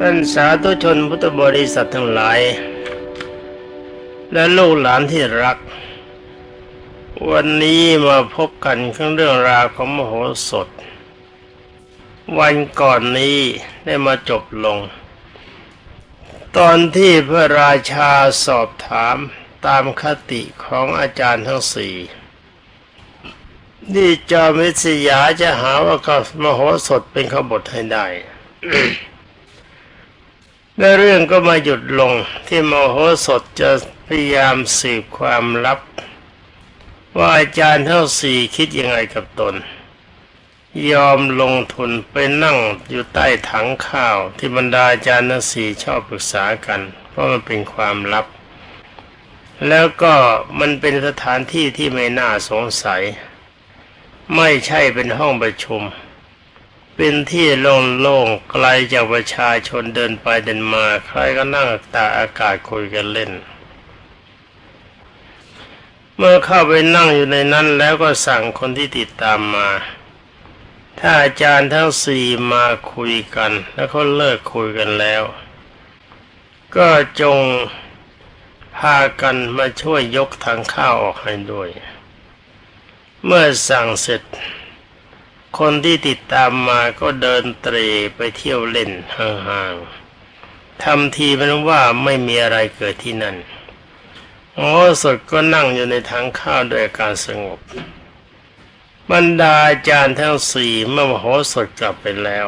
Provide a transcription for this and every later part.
ท่านสาธุชนพุทธบริษัททั้งหลาย และลูกหลานที่รัก วันนี้มาพบกันเรื่องเรื่องราวของมโหสถ วันก่อนนี้ได้มาจบลง ตอนที่พระราชาสอบถามตามคติของอาจารย์ทั้งสี่นี่จอมิสยาจะหาว่าก็มโหสถเป็นขบฏให้ได้ และเรื่องก็มาหยุดลงที่มโหสถจะพยายามสืบความลับ ว่าอาจารย์ทั้งสี่คิดยังไงกับตน ยอมลงทุนไปนั่งอยู่ใต้ถังข้าว ที่บรรดาอาจารย์ทั้งสี่ชอบปรึกษากัน เพราะมันเป็นความลับ แล้วก็มันเป็นสถานที่ที่ไม่น่าสงสัย ไม่ใช่เป็นห้องประชุม เป็นที่โล่งๆไกลจากประชาชนเดินไปเดินมา ใครก็นั่งตากอากาศคุยกันเล่น เมื่อเข้าไปนั่งอยู่ในนั้นแล้วก็สั่งคนที่ติดตามมา ถ้าอาจารย์ทั้งสี่มาคุยกัน แล้วเขาเลิกคุยกันแล้ว ก็จงพากันมาช่วยยกทางข้าวออกให้ด้วย เมื่อสั่งเสร็จ คนที่ติดตามมาก็เดินเตรไปเที่ยวเล่นห่างๆทำทีเป็นว่าไม่มีอะไรเกิดที่นั่นโอ้สดก็นั่งอยู่ในทางข้าวด้วยอาการสงบ บรรดาอาจารย์ทั้งสี่เมื่อมโหสถกลับไปแล้ว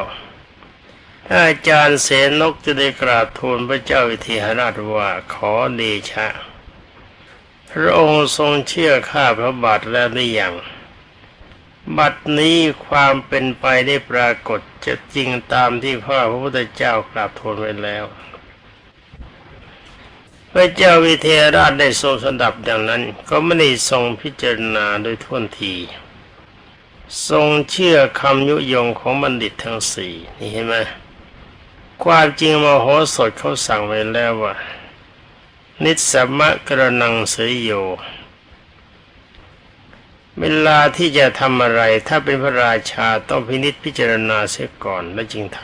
อาจารย์เสนกจะได้กราบทูลพระเจ้าวิเทหราชว่าขอเดชะ พระองค์ทรงเชื่อข้าพระบาทแล้วหรือยัง บัดนี้ความเป็นไปได้ปรากฏจะจริงตามที่ข้าพระพุทธเจ้ากราบทูลไว้แล้ว พระเจ้าวิเทหราชได้ทรงสดับดังนั้น ก็ไม่ได้ทรงพิจารณาโดยท่วนที ทรงเชื่อคำยุยงของบัณฑิตทั้งสี่นี่เห็นไหมความจริงมโหสถเขาสั่งไว้แล้วว่า นิสสมะกระนังเสยโย เวลาที่จะทำอะไร ถ้าเป็นพระราชาต้องพินิจพิจารณาเสียก่อนแล้วจึงท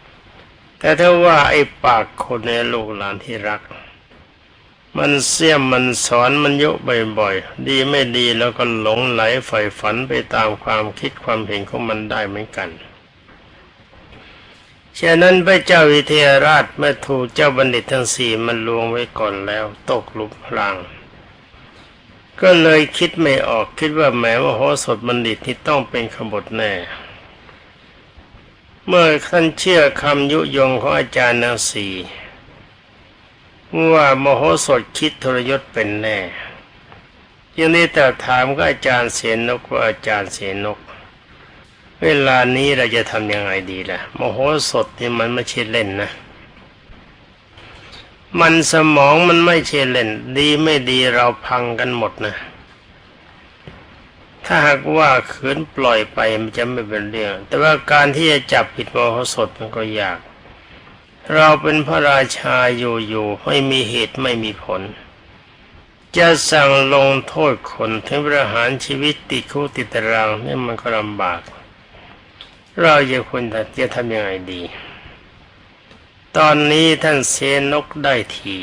ำแต่ถ้าว่าไอ้ปากคนในลูกหลานที่รัก มันเสี่ยมมันสอนมันยุบ่อยๆ ดีไม่ดีแล้วก็หลงไหลใฝ่ฝันไปตามความคิดความเห็นของมันได้เหมือนกันฉะนั้นพระเจ้าวิเทหราชเมื่อถูกเจ้าบัณฑิตทั้งสี่มันลวงไว้ก่อนแล้ว ตกหลุมพราง ก็เลยคิดไม่ออกคิดว่าแม้ว่าโหสถบัณฑิตที่ต้องเป็นขบฏแน่ เมื่อท่านเชื่อคำยุยงของอาจารย์ทั้งสี่ว่ามโหสถคิดทรยศเป็นแน่ยังได้แต่ถามก็อาจารย์เสนกว่าอาจารย์เสนก เวลานี้เราจะทำยังไงดีล่ะ มโหสถนี่มันไม่ใช่เล่นนะ มันสมองมันไม่ใช่เล่น ดีไม่ดีเราพังกันหมดนะ ถ้าหากว่าขืนปล่อยไปมันจะไม่เป็นเรื่อง แต่ว่าการที่จะจับผิดมโหสถมันก็ยาก เราเป็นพระราชาอยู่ๆไม่มีเหตุไม่มีผล จะสั่งลงโทษคนถึงประหารชีวิตติดคุกติดตารางนี่มันก็ลำบาก เราจะควรจะทำยังไงดี ตอนนี้ท่านเสนกได้ที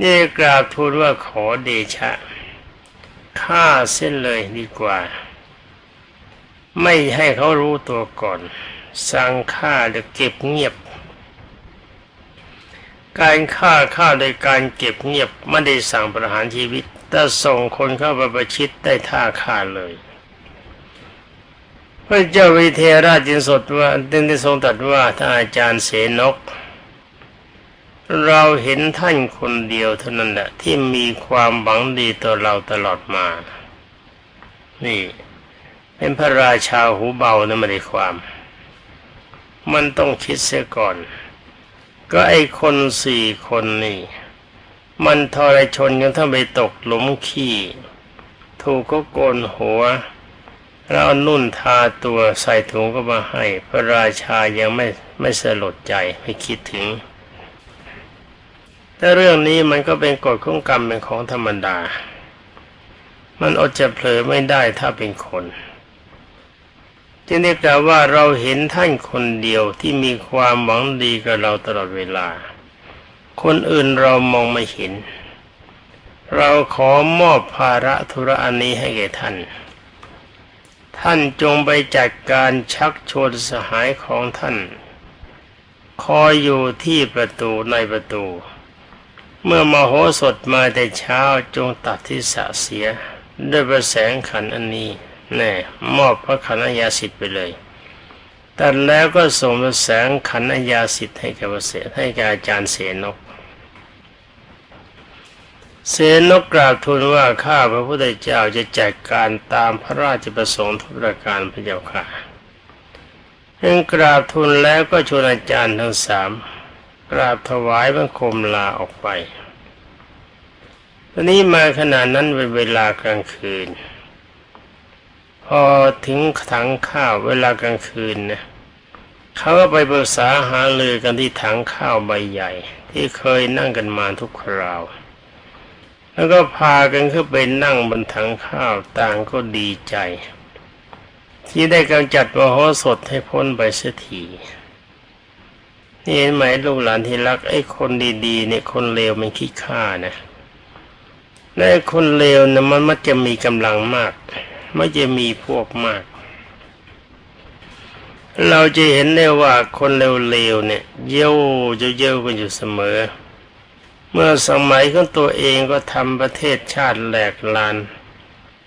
นี่กราบทูลว่าขอเดชะฆ่าเส้นเลยดีกว่า ไม่ให้เขารู้ตัวก่อน สั่งฆ่าหรือเก็บเงียบ การฆ่าฆ่าโดยการเก็บเงียบไม่ได้สั่งประหารชีวิต แต่ส่งคนเข้าไปประชิดได้ท่าฆ่าเลย พระเจ้าวิเทหราชจึงสดว่าจึงได้ทรงตรัสว่าถ้าอาจารย์เสนก เราเห็นท่านคนเดียวเท่านั้นแหละที่มีความหวังดีต่อเราตลอดมา นี่ เป็นพระราชาหูเบานะไม่ได้ความ มันต้องคิดเสียก่อน ก็ไอ้คนสี่คนนี่ มันทรชนกันถ้าไปตกหลุมขี้ ถูกก็โกนหัว เอานุ่นทาตัวใส่ถุงก็มาให้ พระราชายังไม่ไม่สลดใจไม่คิดถึง แต่เรื่องนี้มันก็เป็นกฎของกรรมเป็นของธรรมดา มันอดจะเผลอไม่ได้ถ้าเป็นคนจึงได้กล่าวว่าเราเห็นท่านคนเดียวที่มีความหวังดีกับเราตลอดเวลา คนอื่นเรามองไม่เห็น เราขอมอบภาระธุระอันนี้ให้แก่ท่าน ท่านจงไปจัดการชักชวนสหายของท่าน คอยอยู่ที่ประตูในประตู เมื่อมโหสถมาแต่เช้าจงตัดที่สะเสีย ด้วยประแสงขันอันนี้แน่มอบพระขันอัญาสิทธิ์ไปเลยตัดแล้วก็ส่งประแสงขันอัญาสิทธิ์ให้แก่ประเสให้แกอาจารย์เสนก เสนกกราบทูลว่าข้าพระพุทธเจ้าจะจัดการตามพระราชประสงค์ทุกประการพระเจ้าค่ะเพ่งกราบทูลแล้วก็ชวนอาจารย์ทั้งสามกราบถวายบังคมลาออกไปตอนนี้มาขณะนั้นเป็นเวลากลางคืน พอถึงถังข้าวเวลากลางคืนนะเขาก็ไปปรึกษาหาเลือกันที่ถังข้าวใบใหญ่ ที่เคยนั่งกันมาทุกคราว แล้วก็พากันขึ้นไปนั่งบนถังข้าวต่างก็ดีใจ ที่ได้กำจัดมโหสถให้พ้นไปเสียทีนี่เห็นไหมลูกหลานที่รักไอ้คนดีๆเนี่ยคนเลวมันขี้ข้านะและคนเลวนี่ยมันมักจะมีกำลังมากไม่จะมีพวกมาก เราจะเห็นได้ว่าคนเลวๆเนี่ย เย้าจะเย้ากันอยู่เสมอ เมื่อสมัยของตัวเองก็ทำประเทศชาติแหลกลาน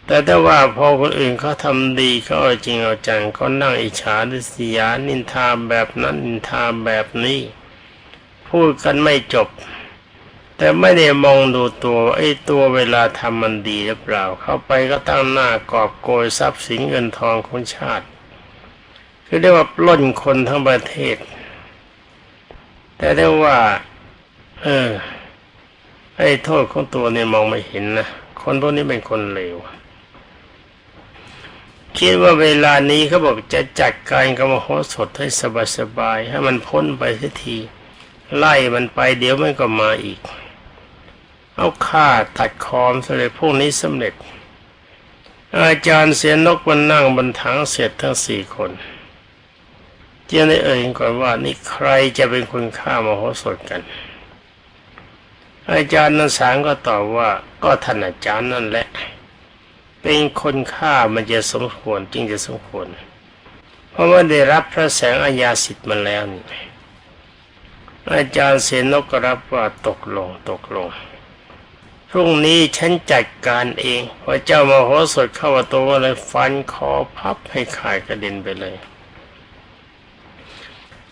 แต่ถ้าว่าพอคนอื่นเขาทำดีเขาเอาจริงเอาจังก็นั่งอิจฉาดิษยานินทาแบบนั้นนินทาแบบนี้ พูดกันไม่จบ แต่ไม่ได้มองดูตัวไอ้ตัวเวลาทำมันดีหรือเปล่า เข้าไปก็ตั้งหน้ากอบโกยทรัพย์สินเงินทองของชาติคือเรียกว่าปล้นคนทั้งประเทศ แต่ได้ว่า เออ ไอ้โทษของตัวเนี่ยมองไม่เห็นนะคนพวกนี้เป็นคนเลวคิดว่าเวลานี้เขาบอกจะจัดการกรรมโหสถให้สบายๆให้มันพ้นไปสักที ไล่มันไปเดี๋ยวมันก็มาอีก เอาฆ่าตัดคอมสำเร็จพวกนี้สำเร็จ อาจารย์เสียนกมันนั่งบนถังเสร็จทั้งสี่คนเจ้าได้เอ่ยก่อนว่านี่ใครจะเป็นคนฆ่ามโหสถกัน อาจารย์นันสางก็ตอบว่าก็ท่านอาจารย์นั่นแหละ เป็นคนฆ่ามันจะสมควรจริงจะสมควร เพราะว่าได้รับพระแสงอาญาสิทธิ์มาแล้วนี่อาจารย์เสนกก็รับว่าตกลงตกลงพรุ่งนี้ฉันจัดการเองพอเจ้ามโหสถเข้าประตูก็เลยฟันคอพับให้ขาดกระเด็นไปเลย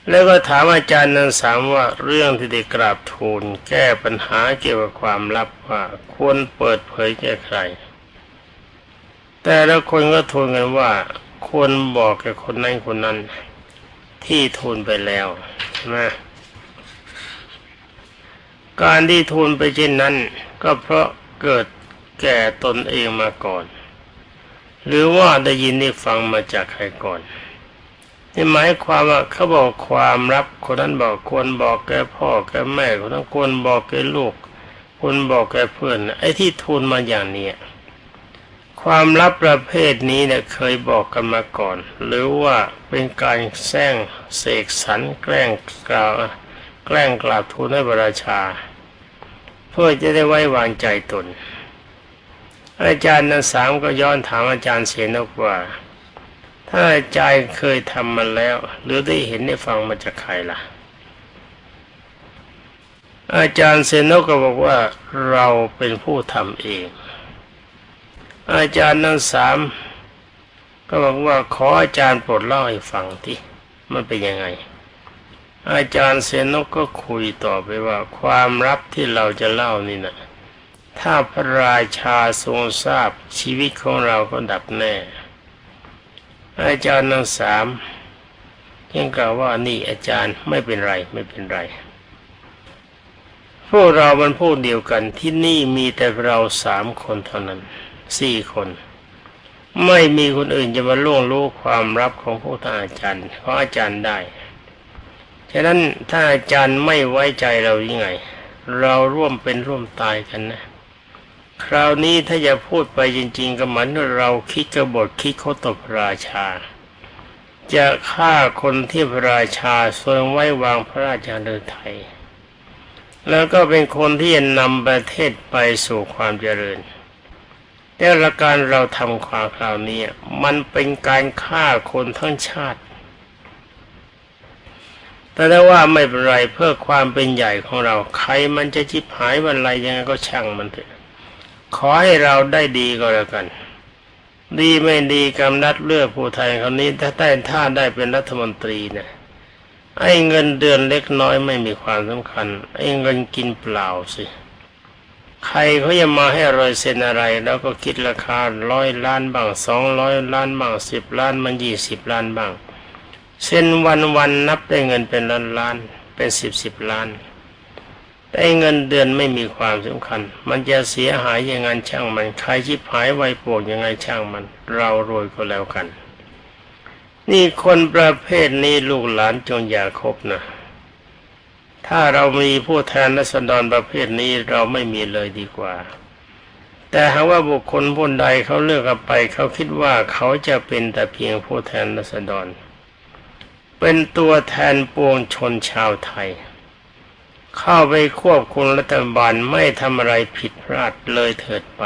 แล้วก็ถามอาจารย์นันสามว่าเรื่องที่ได้กราบทูลแก้ปัญหาเกี่ยวกับความลับว่าควรเปิดเผยแก่ใคร แต่ละคนก็ทูลกันว่าควรบอกแก่คนนั้นคนนั้น ที่ทูลไปแล้วนะการที่ทูลไปเช่นนั้น ก็เพราะเกิดแก่ตนเองมาก่อน หรือว่าได้ยินได้ฟังมาจากใครก่อน นี่หมายความว่าเขาบอกความลับคนนั้นบอกควรบอกแกพ่อแกแม่คนนั้นควรบอกแกลูกควรบอกแกเพื่อนไอ้ที่ทูลมาอย่างเนี้ยความลับประเภทนี้เนี่ยเคยบอกกันมาก่อน หรือว่าเป็นการแซงเสกสรรแกล้งกล่าวแกล้งกราบทูลให้พระราชา เพื่อจะได้ไว้วางใจตน อาจารย์นันสามก็ย้อนถามอาจารย์เสนกว่า ถ้าอาจารย์เคยทำมาแล้ว หรือได้เห็นได้ฟังมาจากใครล่ะ อาจารย์เซโนก็บอกว่าเราเป็นผู้ทำเอง อาจารย์ทั้งสามก็บอกว่าขออาจารย์โปรดเล่าให้ฟังที่มันเป็นยังไง อาจารย์เซนกก็คุยต่อไปว่า ความลับที่เราจะเล่านี่นะถ้าพระราชาทรงทราบชีวิตของเราก็ดับแน่ อาจารย์ทั้งสามยังกล่าวว่านี่อาจารย์ไม่เป็นไรไม่เป็นไร พวกเรามันพูดเดียวกันที่นี่มีแต่เราสามคนเท่านั้นสี่คน ไม่มีคนอื่นจะมาล่วงรู้ความลับของพวกท่านอาจารย์ เพราะอาจารย์ได้ฉะนั้นถ้าอาจารย์ไม่ไว้ใจเรายังไง เราร่วมเป็นร่วมตายกันนะ คราวนี้ถ้าจะพูดไปจริง ๆก็เหมือนเราคิดกบฏคิดเขาตบราชา จะฆ่าคนที่พระราชาทรงไว้วางพระราชาฤทัยแล้วก็เป็นคนที่จะนำประเทศไปสู่ความเจริญ แต่ละการเราทำความคราวนี้มันเป็นการฆ่าคนทั้งชาติ แต่ถ้าว่าไม่เป็นไรเพื่อความเป็นใหญ่ของเรา ใครมันจะจิบหายวันไรยังไงก็ช่างมันเถอะ ขอให้เราได้ดีก็แล้วกัน ดีไม่ดีกำนัดเลือกผู้แทนคนนี้ถ้าได้ถ้าได้เป็นรัฐมนตรีเนี่ยไอ้เงินเดือนเล็กน้อยไม่มีความสำคัญ ไอ้เงินกินเปล่าสิ ใครเขาจะมาให้รอยเซ็นอะไร แล้วก็คิดราคาร้อยล้านบ้างสองร้อยล้านบ้างสิบล้านมันยี่สิบล้านบ้าง เซ็นวันวันนับได้เงินเป็นล้านล้านเป็นสิบสิบล้าน แต่เงินเดือนไม่มีความสำคัญ มันจะเสียหายยังไงช่างมันใครชิบหายไวปวกยังไงช่างมัน เรารวยก็แล้วกัน นี่คนประเภทนี้ลูกหลานจงอย่าคบนะ ถ้าเรามีผู้แทนรัษฎรประเภทนี้เราไม่มีเลยดีกว่า แต่หากว่าบุคคลผู้ใดเขาเลือกไป เขาคิดว่าเขาจะเป็นแต่เพียงผู้แทนรัษฎรเป็นตัวแทนปวงชนชาวไทย เข้าไปควบคุมรัฐบาลไม่ทำอะไรผิดพลาดเลยเถิดไป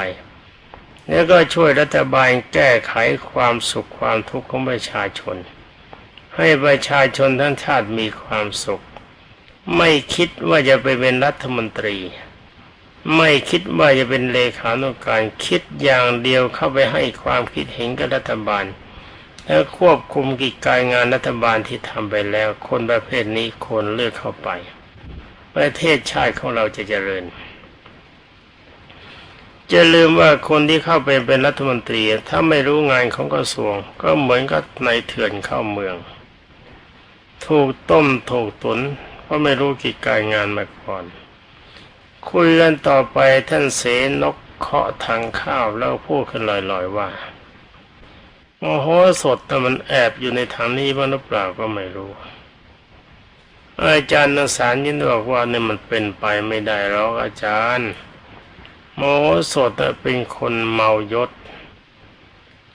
แล้วก็ช่วยรัฐบาลแก้ไขความสุขความทุกข์ของประชาชน ให้ประชาชนทั้งชาติมีความสุข ไม่คิดว่าจะไปเป็นรัฐมนตรี ไม่คิดว่าจะเป็นเลขานุการคิดอย่างเดียวเข้าไปให้ความคิดเห็นกับรัฐบาล แล้วควบคุมกิจการงานรัฐบาลที่ทำไปแล้ว คนประเภทนี้ควรเลือกเข้าไป ประเทศชาติของเราจะเจริญจะลืมว่าคนที่เข้าไปเป็นรัฐมนตรี ถ้าไม่รู้งานของกระทรวง ก็เหมือนกับนายเถื่อนเข้าเมือง ถูกต้มถูกตุนเพราะไม่รู้กิจการงานมาก่อน คุยกันต่อไปท่านเสนกเคาะทางข้าวแล้วพูดขึ้นลอยๆว่าโอ้โหสดแต่มันแอบอยู่ในทางนี้บ้างหรือเปล่าก็ไม่รู้ อาจารย์นสารยินบอกว่าเนี่ยมันเป็นไปไม่ได้หรอกอาจารย์ โมโหสดเป็นคนเมายศ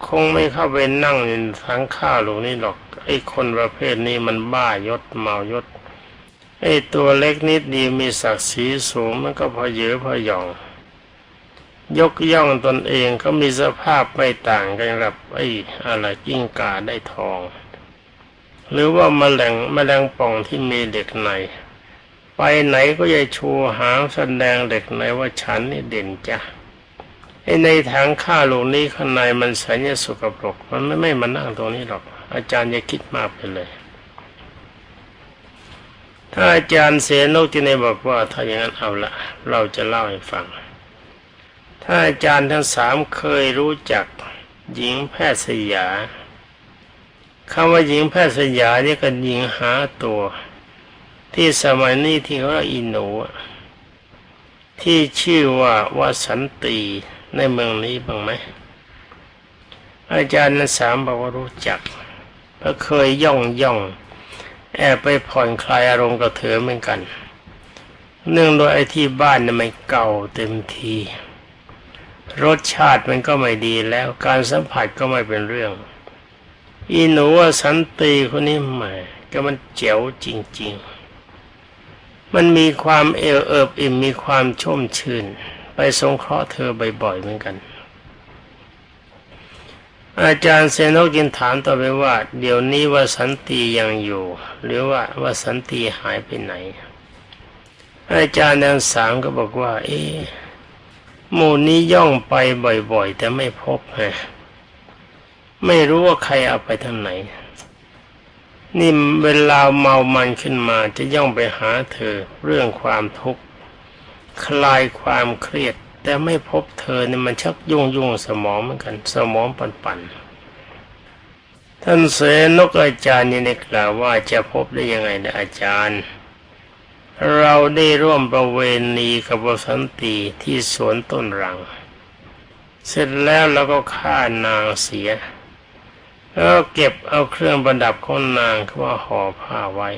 คงไม่เข้าไปนั่งในทั้งข้าวหลวงนี่หรอกไอ้คนประเภทนี้มันบ้ายศเมายศไอ้ตัวเล็กนิดเดียวมีศักดิ์ศรีสูงมันก็พอเยอะพอหย่อง ยกย่องตนเองก็มีสภาพไม่ต่างกันกับไอ้อะไรกิ้งกาได้ทอง หรือว่าแมลงแมลงป่องที่มีเหล็กใน ไปไหนก็จะชูหางแสดงเหล็กในว่าฉันนี่เด่นจ้ะไอในทางข้าโลกนี้ข้างในมันสัญญาสกปรก มันไม่ไม่มานั่งตรงนี้หรอก อาจารย์อย่าคิดมากไปเลย ถ้าอาจารย์เสนกที่ในบอกว่าถ้าอย่างนั้นเอาละเราจะเล่าให้ฟัง ถ้าอาจารย์ทั้งสามเคยรู้จักหญิงแพทย์สยา คำว่าหญิงแพทย์สยานี่ก็หญิงหาตัว ที่สมัยนี้ที่เขาเรียกอินูอะที่ชื่อว่าวสันตีในเมืองนี้บ้างไหมอาจารย์ทั้งสามบอกว่ารู้จักเพราะเคยย่องย่อง แอบไปผ่อนคลายอารมณ์กับเธอเหมือนกัน เนื่องโดยไอ้ที่บ้านเนี่ยมันเก่าเต็มที รสชาติมันก็ไม่ดีแล้วการสัมผัสก็ไม่เป็นเรื่อง อีหนูว่าสันติคนนี้แหมก็มันเจ๋วจริง ๆ มันมีความเอวเอิบอิ่มมีความชุ่มชื่น ไปสงเคราะห์เธอบ่อยๆเหมือนกัน อาจารย์เซนกยินถามต่อไปว่า เดี๋ยวนี้ว่าสันติยังอยู่ หรือว่าว่าสันติหายไปไหน อาจารย์ทั้งสามก็บอกว่า เอ๊ะหมู่นี้ย่องไปบ่อยๆ แต่ไม่พบไง ไม่รู้ว่าใครเอาไปทางไหน นี่เวลาเมามันขึ้นมาจะย่องไปหาเธอเรื่องความทุกข์คลายความเครียด แต่ไม่พบเธอเนี่ยมันชักยุ่งยุ่งสมองเหมือนกัน สมองปันปันๆท่านเสนกอาจารย์นี่ได้กล่าวว่าจะพบได้ยังไงนะอาจารย์ เราได้ร่วมประเวณีกับวสันตีที่สวนต้นรัง เสร็จแล้วเราก็ฆ่านางเสีย แล้วเก็บเอาเครื่องประดับของนางเขาว่าห่อผ้าไว้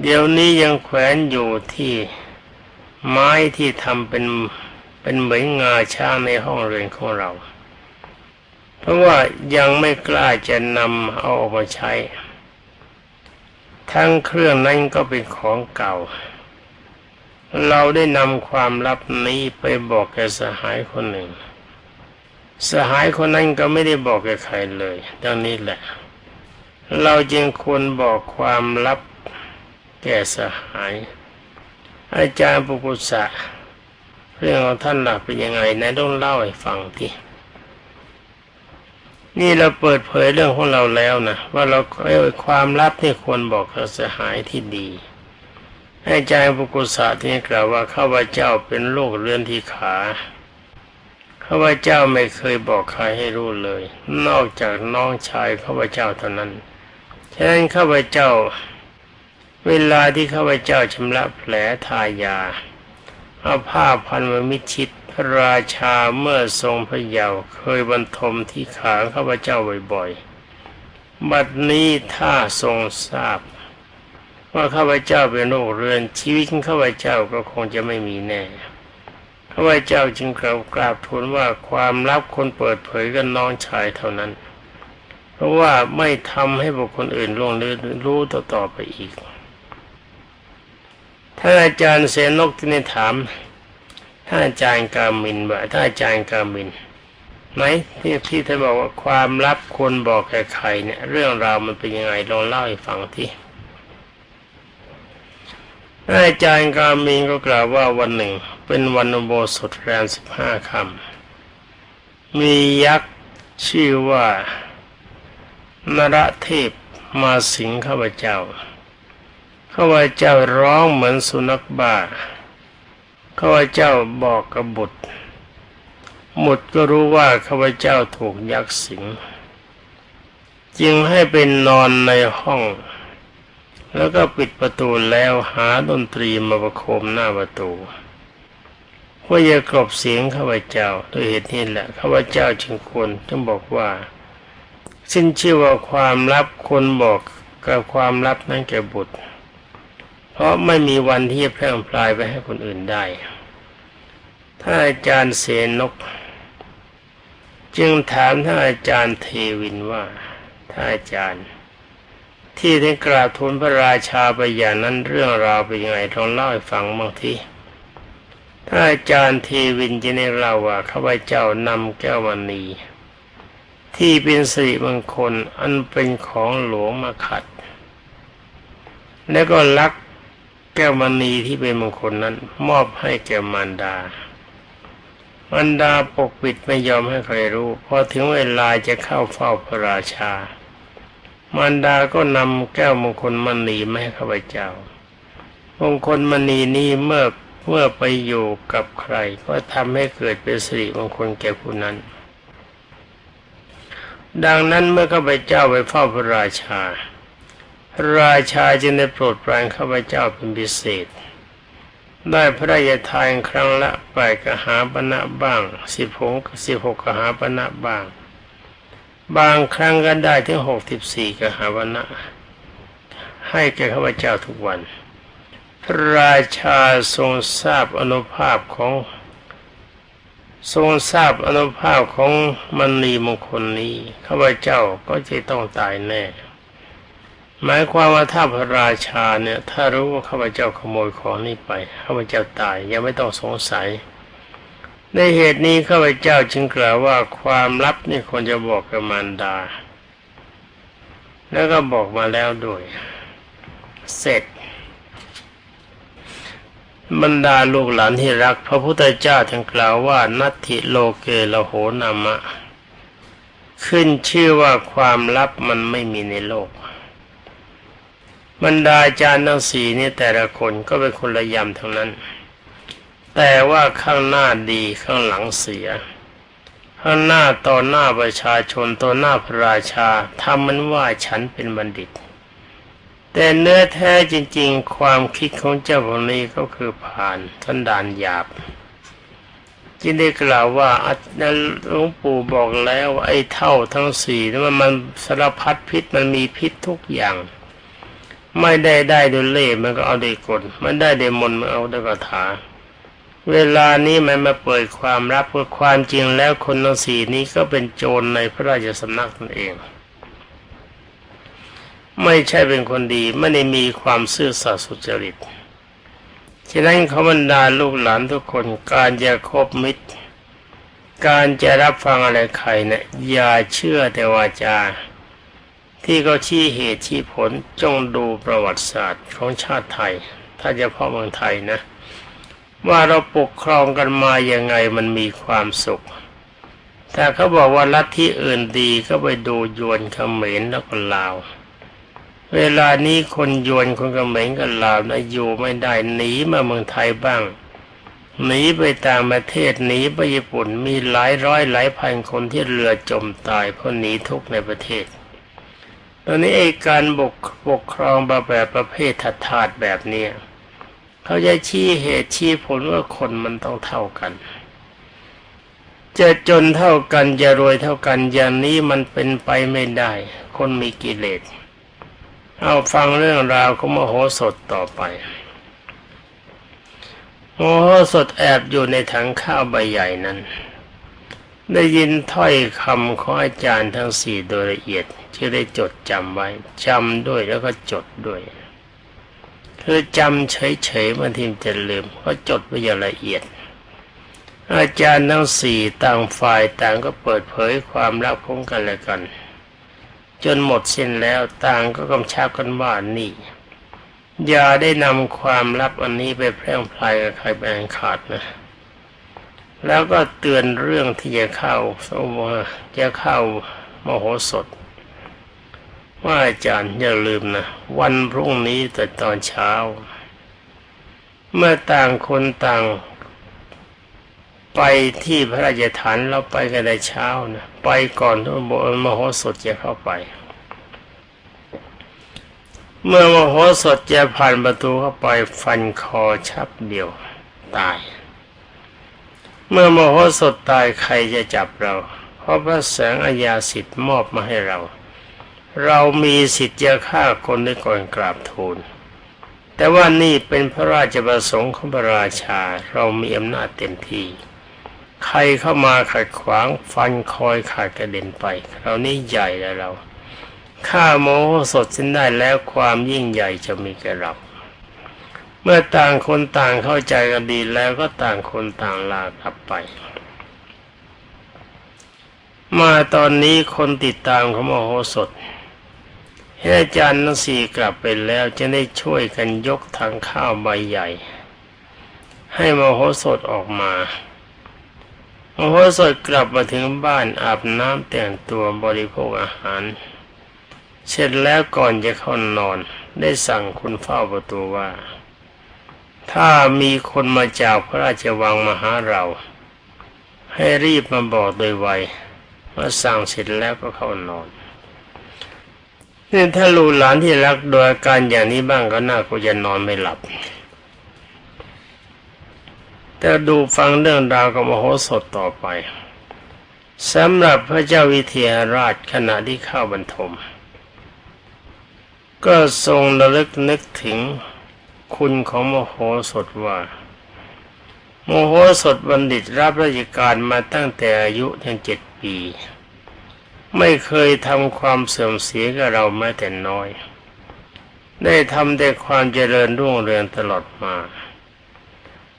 เดี๋ยวนี้ยังแขวนอยู่ที่ไม้ที่ทำเป็นเป็นเหมือนงาช้างในห้องเรียนของเรา เพราะว่ายังไม่กล้าจะนำเอาออกมาใช้ ทั้งเครื่องนั้นก็เป็นของเก่า เราได้นำความลับนี้ไปบอกแกสหายคนหนึ่ง สหายคนนั้นก็ไม่ได้บอกแกใครเลยดังนี้แหละ เราจึงควรบอกความลับแก่สหาย อาจารย์ปุกุสะเรื่องของท่านหลักเป็นยังไงนายต้องเล่าให้ฟังทีนี่เราเปิดเผยเรื่องของเราแล้วนะว่าเราเอ้ความลับที่ควรบอกกับสหายที่ดีอาจารย์ปุกุสะที่กล่าวว่าข้าพเจ้าเป็นโรคเรื้อนที่ขา ข้าพเจ้าไม่เคยบอกใครให้รู้เลย นอกจากน้องชายข้าพเจ้าเท่านั้นฉะนั้นข้าพเจ้า เวลาที่ข้าพเจ้าชำระแผลทายาเอาผ้าพันไว้มิชิดพระราชาเมื่อทรงพระเยาว์เคยบรรทมที่ขาข้าพเจ้าบ่อยๆ บัดนี้ถ้าทรงทราบ ว่าข้าพเจ้าเป็นโรคเรื้อนชีวิตของข้าพเจ้าก็คงจะไม่มีแน่ ข้าเจ้าจึงกราบกราบทูลว่าความลับคนเปิดเผยกับน้องชายเท่านั้น เพราะว่าไม่ทำให้บุคคลอื่นล่วงรู้รู้ต่อๆไปอีกท่านอาจารย์เสนกที่นี่ถามท่านอาจารย์กามินว่าท่านอาจารย์กามินไหนที่ที่ท่านบอกว่าความลับควรบอกแก่ใครเนี่ย เรื่องราวมันเป็นยังไงลองเล่าให้ฟังที่ อาจารย์กามินก็กล่าวว่าวันหนึ่ง เป็นวันอุโบสถแรมสิบห้าคำมียักษ์ชื่อว่านรเทพมาสิงข้าพเจ้าข้าพเจ้าร้องเหมือนสุนัขบ้าข้าพเจ้าบอกกับบุตรบุตรก็รู้ว่าข้าพเจ้าถูกยักษ์สิง จึงให้เป็นนอนในห้อง แล้วก็ปิดประตูแล้วหาดนตรีมาประโคมหน้าประตูเพื่อจะกลบเสียงข้าพเจ้าด้วยเหตุนี้แหละข้าพเจ้าจึงควรต้องบอกว่าสิ้นชื่อว่าความลับคนบอกกับความลับนั้นแก่บุตร เพราะไม่มีวันที่จะแพร่พลายไปให้คนอื่นได้ถ้าอาจารย์เสนก จึงถามท่านอาจารย์เทวินว่าท่านอาจารย์ ที่ได้กราบทูลพระราชาไปอย่างนั้นเรื่องราวเป็นยังไงลองเล่าให้ฟังบางทีท่านอาจารย์เทวินจะได้เล่าว่าข้าพเจ้านำแก้วมณีที่เป็นสิริมงคลอันเป็นของหลวงมาขัด แล้วก็ลักแก้วมณีที่เป็นมงคลนั้น มอบให้แก่มารดา มารดาปกปิดไม่ยอมให้ใครรู้พอถึงเวลาจะเข้าเฝ้าพระราชา มารดาก็นำแก้วมงคลมณีมาให้ข้าพเจ้ามงคลมณีนี้เมื่อเมื่อไปอยู่กับใคร ก็ทำให้เกิดเป็นสิริมงคลแก่ผู้นั้น ดังนั้นเมื่อข้าพเจ้าไปเฝ้าพระราชา พระราชาจึงได้โปรดปรานข้าพเจ้าเป็นพิเศษ ได้พระราชทานครั้งละแปดกหาปณะบ้างสิบหกสิบหกกหาปณะบ้าง บางครั้งก็ได้ถึงหกสิบสี่กหาปณะให้แก่ข้าพเจ้าทุกวัน พระราชาทรงทราบอนุภาพของ ทรงทราบอนุภาพของมณีมงคลนี้ข้าพเจ้าก็จะต้องตายแน่ หมายความว่าถ้าพระราชาเนี่ย ถ้ารู้ว่าข้าพเจ้าขโมยของนี้ไปข้าพเจ้าตายยังไม่ต้องสงสัย ในเหตุนี้ข้าพเจ้าจึงกล่าวว่าความลับนี่ควรจะบอกกับมารดา แล้วก็บอกมาแล้วด้วย เสร็จ บรรดาลูกหลานที่รัก พระพุทธเจ้าจึงกล่าวว่า นัตถิโลเกละโหนามะ ขึ้นชื่อว่าความลับมันไม่มีในโลก บรรดาอาจารย์ทั้งสี่นี่แต่ละคนก็เป็นคนละยำทั้งนั้น แต่ว่าข้างหน้าดีข้างหลังเสีย ข้างหน้าต่อหน้าประชาชนต่อหน้าพระราชาทำมันว่าฉันเป็นบัณฑิต แต่เนื้อแท้จริง ๆ ความคิดของเจ้าพวกนี้ก็คือผ่านสันดานหยาบจึงได้กล่าวว่าอัตหลวงปู่บอกแล้วไอ้เท่าทั้งสี่นั้นมันสารพัดพิษมันมีพิษทุกอย่าง ไม่ได้ได้ด้วยเล่มันก็เอาด้กลมันได้ด้วยมน์มันเอาด้วยคาถา เวลานี้มันมาเปิดความรับเพื่อความจริงแล้วคนทั้งสี่นี้ก็เป็นโจรในพระราชสำนักนั่นเอง ไม่ใช่เป็นคนดีไม่ได้มีความซื่อสัตย์สุจริตฉะนั้นเขาบรรดาลูกหลานทุกคนการจะคบมิตร การจะรับฟังอะไรใครเนะี่ยอย่าเชื่อแต่วาจา ที่เขาชี้เหตุชี้ผลจงดูประวัติศาสตร์ของชาติไทย ถ้าจะพ่อเมืองไทยนะ ว่าเราปกครองกันมายังไงมันมีความสุขแต่เขาบอกว่าลัทธิอื่นดีก็ไปดูยวนเขมรแล้วก็ลาว เวลานี้คนยวนคนเขมรกันลาวนะอยู่ไม่ได้หนีมาเมืองไทยบ้างหนีไปต่างประเทศหนีไปญี่ปุ่นมีหลายร้อยหลายพันคนที่เรือจมตายเพราะหนีทุกข์ในประเทศ ตอนนี้ไอ้การบกปกครองแบบประเภทถัดถาดแบบเนี้ย เขาจะชี้เหตุชี้ผลว่าคนมันต้องเท่ากัน จะจนเท่ากันจะรวยเท่ากันอย่างนี้มันเป็นไปไม่ได้ คนมีกิเลสเอาฟังเรื่องราวของมโหสถต่อไปมโหสถแอบอยู่ในถังข้าวใบใหญ่นั้น ได้ยินถ้อยคำของอาจารย์ทั้งสี่โดยละเอียดที่ได้จดจำไว้จำด้วยแล้วก็จดด้วย คือจำเฉยๆบางทีมันจะลืมก็จดไว้อย่างละเอียด อาจารย์ทั้งสี่ต่างฝ่ายต่างก็เปิดเผยความลับของกันและกัน จนหมดสิ้นแล้วต่างก็กำชับกันว่านี่ อย่าได้นำความลับอันนี้ไปแพร่พลายกับใครแบ่งขาดนะแล้วก็เตือนเรื่องที่จะเข้าสมจะเข้ามโหสถ ว่าอาจารย์อย่าลืมนะ วันพรุ่งนี้แต่ตอนเช้า เมื่อต่างคนต่าง ไปที่พระราชฐานเราไปกันในเช้านะไปก่อนที่มโหสถจะเข้าไป เมื่อมโหสถจะผ่านประตูเข้าไปฟันคอชับเดียวตาย เมื่อมโหสถตายใครจะจับเรา เพราะพระแสงอาญาสิทธิ์มอบมาให้เรา เรามีสิทธิ์จะฆ่าคนด้ก่อนกราบทูล แต่ว่านี่เป็นพระราชประสงค์ของพระราชา เรามีอำนาจเต็มที่ ใครเข้ามาขัดขวางฟันคอยขาดกระเด็นไป เรานี่ใหญ่แล้วเราฆ่าโมโหสดสิ้นได้แล้วความยิ่งใหญ่จะมีแก่เราเมื่อต่างคนต่างเข้าใจกันดีแล้วก็ต่างคนต่างลากลับไป มาตอนนี้คนติดตามของโมโหสถ เห็นอาจารย์ทั้งสี่กลับไปแล้วจะได้ช่วยกันยกทางข้าวใบใหญ่ ให้โมโหสถออกมาโมโหสถกลับมาถึงบ้านอาบน้ำแต่งตัวบริโภคอาหาร เสร็จแล้วก่อนจะเข้านอน ได้สั่งคุณเฝ้าประตูว่า ถ้ามีคนมาจากพระราชวังมาหาเรา ให้รีบมาบอกโดยไวเมื่อสั่งเสร็จแล้วก็เข้านอน นี่ถ้าลูกหลานที่รักโดยอาการอย่างนี้บ้างก็น่าก็จะนอนไม่หลับ แต่ดูฟังเรื่องราวของมโหสถต่อไปสำหรับพระเจ้าวิเทหราชขณะที่เข้าบรรทม ก็ทรงระลึกนึกถึงคุณของมโหสถว่าโมโหสถบัณฑิตรับราชการมาตั้งแต่อายุยังเจ็ดปี ไม่เคยทำความเสื่อมเสียกับเราแม้แต่น้อย ได้ทำแต่ความเจริญรุ่งเรืองตลอดมา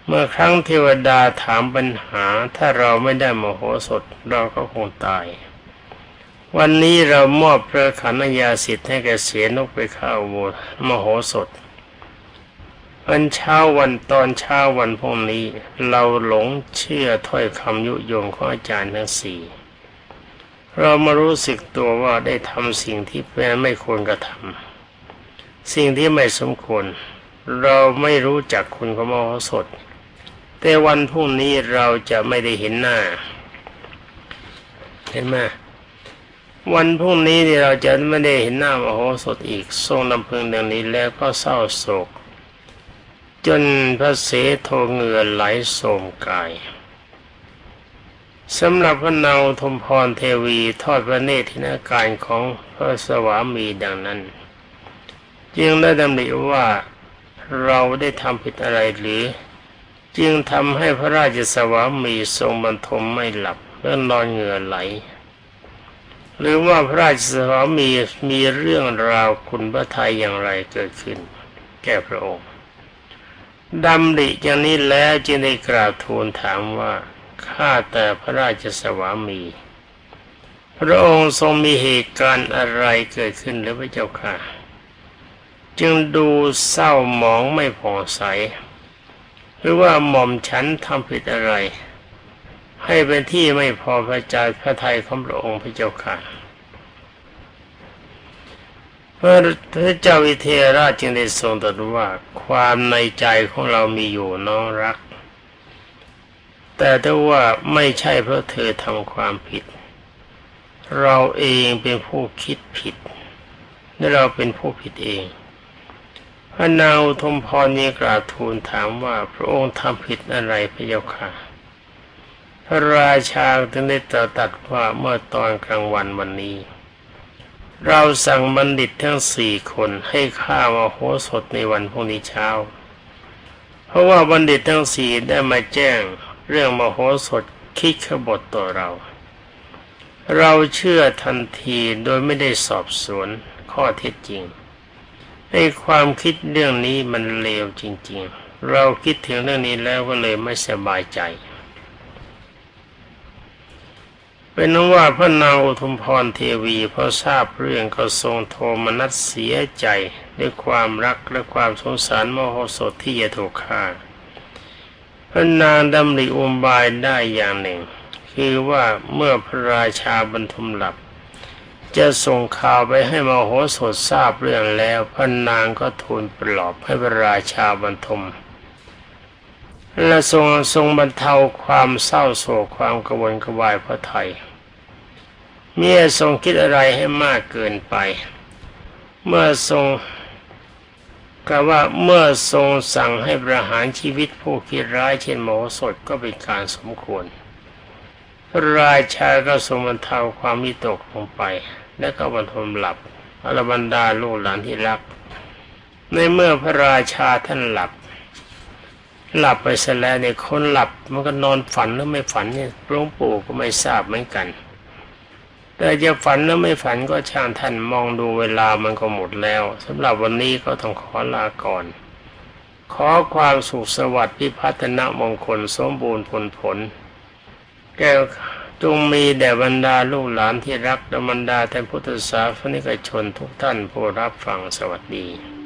เมื่อครั้งเทวดาถามปัญหาถ้าเราไม่ได้โมโหสถเราก็คงตาย วันนี้เรามอบพระขันยาสิทธิ์ให้แกเสียนกไปข้าวโวมโหสถวันเช้าวันตอนเช้าวันพรุ่งนี้ เราหลงเชื่อถ้อยคำยุยงของอาจารย์ทั้งสี่ เรามารู้สึกตัวว่าได้ทำสิ่งที่ไม่ควรกระทำสิ่งที่ไม่สมควร เราไม่รู้จักคุณของมโหสถ แต่วันพรุ่งนี้เราจะไม่ได้เห็นหน้า เห็นไหมวันพรุ่งนี้นี่เราจะไม่ได้เห็นหน้ามโหสถอีก ทรงลำพึงดังนี้แล้วก็เศร้าโศก จนพระเสโทเหงื่อไหลโสมกาย สำหรับพระนางทมพรเทวีทอดพระเนตรที่นาการของพระสวามีดังนั้น จึงได้ดำริว่าเราได้ทำผิดอะไรหรือ จึงทำให้พระราชสวามีทรงบรรทมไม่หลับและนอนเหงื่อไหล หรือว่าพระราชสวามีมีเรื่องราวคุณพระทัยอย่างไรเกิดขึ้น แก่พระองค์ดำริอย่างนี้แล้วจึงได้กราบทูลถามว่า ข้าแต่พระราชสวามี พระองค์ทรงมีเหตุการณ์อะไรเกิดขึ้นหรือพระเจ้าค่ะ จึงดูเศร้าหมองไม่ผ่องใส หรือว่าหม่อมฉันทำผิดอะไร ให้เป็นที่ไม่พอพระจายพระทัยของพระองค์พระเจ้าค่ะพระเจ้าวิเทหราชจึงได้ทรงตรัสว่าความในใจของเรามีอยู่น้องรัก แต่ถ้าว่าไม่ใช่เพราะเธอทำความผิด เราเองเป็นผู้คิดผิดและเราเป็นผู้ผิดเอง พระนางอุทมพรนี้กราบทูลถามว่าพระองค์ทำผิดอะไรพระเจ้าค่ะ พระราชาจึงได้ตรัสว่าเมื่อตอนกลางวันวันนี้ เราสั่งบัณฑิตทั้งสี่คนให้ข้ามาโหสถในวันพรุ่งนี้เช้า เพราะว่าบัณฑิตทั้งสี่ได้มาแจ้ง เรื่องมโหสถคิดขบฏต่อเรา เราเชื่อทันทีโดยไม่ได้สอบสวนข้อเท็จจริงในความคิดเรื่องนี้มันเลวจริง ๆ เราคิดถึงเรื่องนี้แล้วก็เลยไม่สบายใจ เป็นนว่าพระนางอุทุมพรเทวีพอทราบเรื่องก็ทรงโทมนัสเสียใจด้วยความรักและความสงสารมโหสถที่จะถูกฆ่า พระนางดำริอุบายได้อย่างหนึ่ง คือว่าเมื่อพระราชาบรรทุมหลับ จะส่งข่าวไปให้มโหสถทราบเรื่องแล้วพระนางก็ทูลปลอบให้พระราชาบรรทมและทรงทรงบรรเทาความเศร้าโศกความกระวนกระวายพระไทยเมื่อทรงคิดอะไรให้มากเกินไป เมื่อทรง กล่าวว่าเมื่อทรงสั่งให้ประหารชีวิตผู้คิดร้ายเช่นโมโหสถก็เป็นการสมควรพระราชาก็ทรงบรรเทาความวิตกลงไป และก็บรรทมหลับอรบรรดาลูกหลานที่รัก ในเมื่อพระราชาท่านหลับ หลับไปเสแล้วเนี่ยคนหลับมันก็นอนฝันหรือไม่ฝันเนี่ยหลวงปู่ก็ไม่ทราบเหมือนกัน แต่จะฝันหรือไม่ฝันก็ช่างท่านมองดูเวลามันก็หมดแล้วสำหรับวันนี้ก็ต้องขอลาก่อน ขอความสุขสวัสดิ์พิพัฒนมงคลสมบูรณ์ผลผล แก้วจงมีแด่บรรดาลูกหลานที่รักและบรรดาท่านพุทธศาสนิกชนทุกท่านผู้รับฟังสวัสดี